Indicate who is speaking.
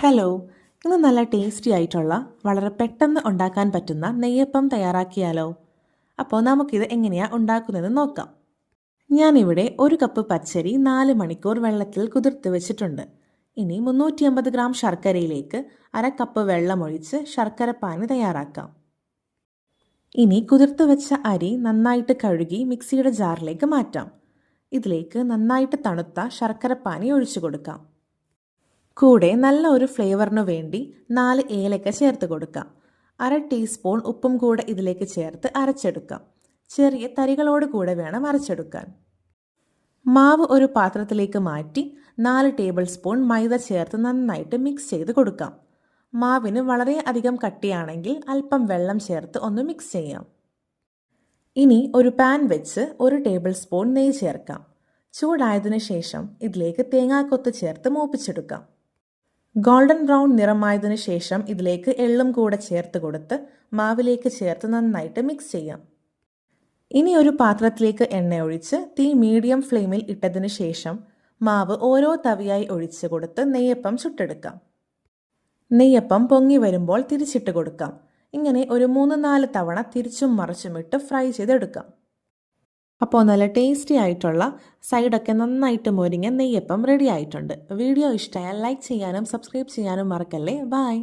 Speaker 1: Hello ഇന്ന് നല്ല tasty ആയിട്ടുള്ള വളരെ പെട്ടെന്ന് ഉണ്ടാക്കാൻ പറ്റുന്ന നെയ്യപ്പം തയ്യാറാക്കിയാലോ? അപ്പോൾ നമുക്കിത് എങ്ങനെയാണ് ഉണ്ടാക്കുന്നതെന്ന് നോക്കാം. ഞാനിവിടെ ഒരു കപ്പ് പച്ചരി നാല് മണിക്കൂർ വെള്ളത്തിൽ കുതിർത്ത് വെച്ചിട്ടുണ്ട്. ഇനി മുന്നൂറ്റി അമ്പത് ഗ്രാം ശർക്കരയിലേക്ക് അര കപ്പ് വെള്ളമൊഴിച്ച് ശർക്കര പാന് തയ്യാറാക്കാം. ഇനി കുതിർത്ത് വെച്ച അരി നന്നായിട്ട് കഴുകി മിക്സിയുടെ ജാറിലേക്ക് മാറ്റാം. ഇതിലേക്ക് നന്നായിട്ട് തണുത്ത ശർക്കര പാനി ഒഴിച്ചു കൊടുക്കാം. കൂടെ നല്ല ഒരു ഫ്ലേവറിനു വേണ്ടി നാല് ഏലക്ക ചേർത്ത് കൊടുക്കാം. അര ടീസ്പൂൺ ഉപ്പും കൂടെ ഇതിലേക്ക് ചേർത്ത് അരച്ചെടുക്കാം. ചെറിയ തരികളോട് കൂടെ വേണം അരച്ചെടുക്കാൻ. മാവ് ഒരു പാത്രത്തിലേക്ക് മാറ്റി നാല് ടേബിൾ സ്പൂൺ മൈദ ചേർത്ത് നന്നായിട്ട് മിക്സ് ചെയ്ത് കൊടുക്കാം. മാവിന് വളരെ അധികം കട്ടിയാണെങ്കിൽ അല്പം വെള്ളം ചേർത്ത് ഒന്ന് മിക്സ് ചെയ്യാം. ഇനി ഒരു പാൻ വെച്ച് ഒരു ടേബിൾ സ്പൂൺ നെയ്യ് ചേർക്കാം. ചൂടായതിനു ശേഷം ഇതിലേക്ക് തേങ്ങാക്കൊത്ത് ചേർത്ത് മൂപ്പിച്ചെടുക്കാം. ഗോൾഡൻ ബ്രൗൺ നിറമായതിനു ശേഷം ഇതിലേക്ക് എള്ളും കൂടെ ചേർത്ത് കൊടുത്ത് മാവിലേക്ക് ചേർത്ത് നന്നായിട്ട് മിക്സ് ചെയ്യാം. ഇനി ഒരു പാത്രത്തിലേക്ക് എണ്ണ ഒഴിച്ച് തീ മീഡിയം ഫ്ലെയിമിൽ ഇട്ടതിന് ശേഷം മാവ് ഓരോ തവിയായി ഒഴിച്ച് കൊടുത്ത് നെയ്യപ്പം ചുട്ടെടുക്കാം. നെയ്യപ്പം പൊങ്ങി വരുമ്പോൾ തിരിച്ചിട്ട് കൊടുക്കാം. ഇങ്ങനെ ഒരു മൂന്ന് നാല് തവണ തിരിച്ചും മറിച്ചും ഇട്ട് ഫ്രൈ ചെയ്തെടുക്കാം. അപ്പോൾ നല്ല ടേസ്റ്റി ആയിട്ടുള്ള സൈഡൊക്കെ നന്നായിട്ട് മൊരിഞ്ഞ നെയ്യപ്പം റെഡി ആയിട്ടുണ്ട്. വീഡിയോ ഇഷ്ടമായാൽ ലൈക്ക് ചെയ്യാനും സബ്സ്ക്രൈബ് ചെയ്യാനും മറക്കല്ലേ? ബായ്